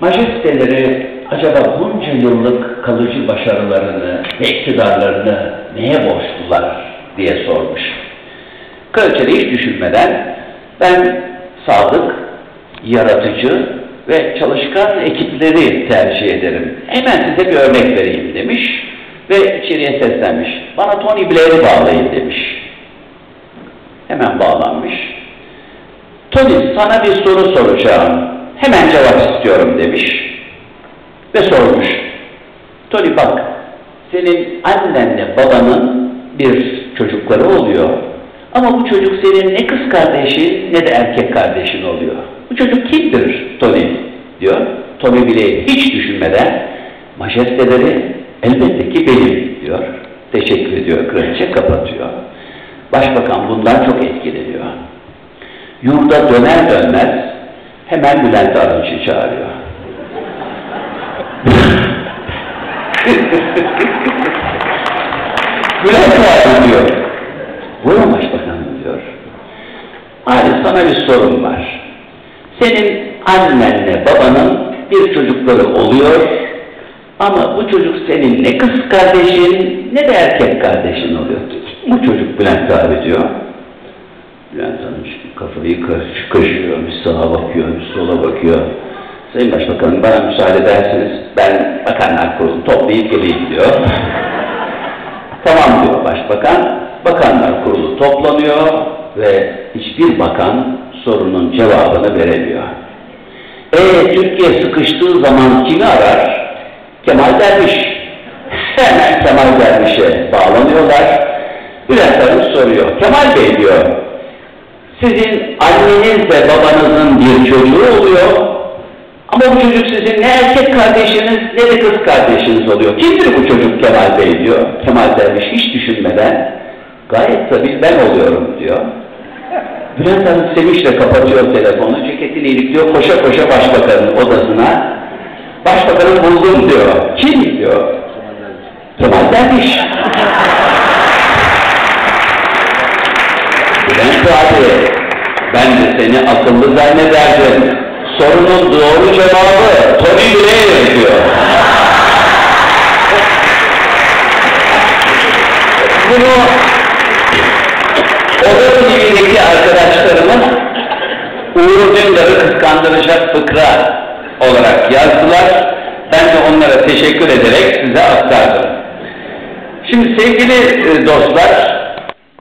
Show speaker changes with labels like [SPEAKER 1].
[SPEAKER 1] Majesteleri acaba bunca yıllık kalıcı başarılarını ve iktidarlarını neye borçlular diye sormuş. Kraliçe hiç düşünmeden ben sadık, yaratıcı ve çalışkan ekipleri tercih ederim. Hemen size bir örnek vereyim demiş ve içeriye seslenmiş. Bana Tony Blair'i bağlayın demiş. Hemen bağlanmış. Tony sana bir soru soracağım. Hemen cevap istiyorum demiş. Ve sormuş. Tony bak senin annenle babanın bir çocukları oluyor. Ama bu çocuk senin ne kız kardeşin ne de erkek kardeşin oluyor. Bu çocuk kimdir Tony diyor. Tony bile hiç düşünmeden majesteleri elbette ki benim diyor. Teşekkür ediyor kraliçe kapatıyor. Başbakan bundan çok etkileniyor. Yurda döner dönmez hemen Bülent Arınç'ı çağırıyor. Bülent abi diyor. Buyurun başbakanım diyor. Ali sana bir sorun var. Senin annenle babanın bir çocukları oluyor ama bu çocuk senin ne kız kardeşin ne de erkek kardeşin oluyor. Bu çocuk Bülent abi diyor. Bülent kafayı kaşıyor, bir sağa bakıyor, bir sola bakıyor. Sayın Başbakanım bana müsaade ederseniz ben bakanlar kurulu toplayıp geleyim diyor. tamam diyor Başbakan. Bakanlar kurulu toplanıyor ve hiçbir bakan sorunun cevabını veremiyor. E Türkiye sıkıştığı zaman kimi arar? Kemal Derviş. Hemen Kemal Derviş'e bağlanıyorlar. Bülent soruyor. Kemal Bey diyor, sizin anneniz ve babanızın bir çocuğu oluyor ama bu çocuk sizin ne erkek kardeşiniz ne de kız kardeşiniz oluyor. Kimdir bu çocuk Kemal Bey diyor. Kemal Derviş hiç düşünmeden gayet tabii ben oluyorum diyor. Bülent Hanım sevinçle kapatıyor telefonu, ceketini ilikliyor, koşa koşa başbakanın odasına. Başbakanı buldum diyor. Kim diyor? Kemal Derviş. Ben de seni akıllı zannederdim. Sorunun doğru cevabı Tony Blair diyor. Bunu oda TV'deki arkadaşlarımız Uğur Dündar'ı kıskandıracak fıkra olarak yazdılar. Ben de onlara teşekkür ederek size aktardım. Şimdi sevgili dostlar,